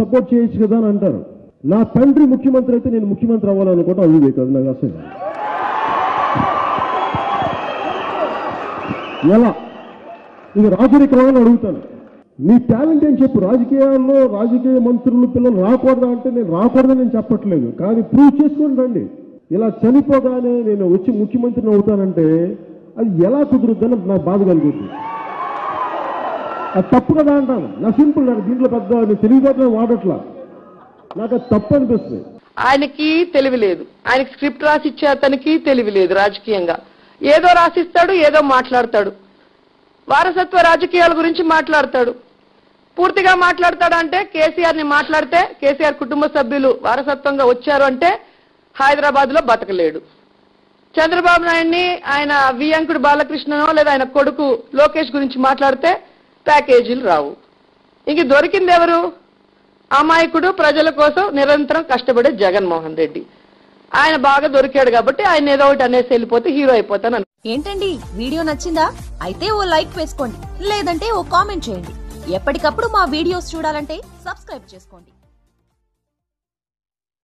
Support చేయొచ్చు కదా అని అంటారు. నా తండ్రి ముఖ్యమంత్రి అయితే నేను ముఖ్యమంత్రి అవ్వాలనుకోవటం అది కాదు నాకు అసలు ఎలా? ఇది రాజరికమా అని అడుగుతాను. నీ టాలెంట్ ఏం చెప్పు? రాజకీయాల్లో రాజకీయ మంత్రులు పిల్లలు రాకూడదా అంటే నేను రాకూడదని నేను చెప్పట్లేదు. కానీ ప్రూవ్ చేసుకొని రండి. ఇలా చనిపోగానే నేను వచ్చి ముఖ్యమంత్రిని అవుతానంటే అది ఎలా కుదురుద్దని నాకు బాధ కలుగుతుంది అది తప్పు కదా అంటాను నా సింపుల్ నాకు దీంట్లో పెద్ద తెలివితేటలు వాడట్లా. నాకు అది తప్పు అనిపిస్తుంది. ఆయనకి తెలివి లేదు. ఆయనకి స్క్రిప్ట్ రాసిచ్చే అతనికి తెలివి లేదు రాజకీయంగా. ఏదో రాసిస్తాడు ఏదో మాట్లాడతాడు. వారసత్వ రాజకీయాల గురించి మాట్లాడతాడు. పూర్తిగా మాట్లాడతాడు అంటే కేసీఆర్ని మాట్లాడితే కేసీఆర్ కుటుంబ సభ్యులు వారసత్వంగా వచ్చారు అంటే హైదరాబాద్లో బతకలేడు. చంద్రబాబు నాయుడిని ఆయన వియంకుడు బాలకృష్ణనో లేదా ఆయన కొడుకు లోకేష్ గురించి మాట్లాడితే ప్యాకేజీలు రావు. ఇంక దొరికింది ఎవరు అమాయకుడు ప్రజల కోసం నిరంతరం కష్టపడే జగన్మోహన్ రెడ్డి. ఆయన బాగా దొరికాడు కాబట్టి ఆయన ఏదో ఒకటి అనేసి వెళ్ళిపోతే హీరో అయిపోతాను ఏంటండి? వీడియో నచ్చిందా? అయితే ఓ లైక్ వేసుకోండి. లేదంటే ఓ కామెంట్ చేయండి. ఎప్పటికప్పుడు మా వీడియోస్ చూడాలంటే సబ్స్క్రైబ్ చేసుకోండి.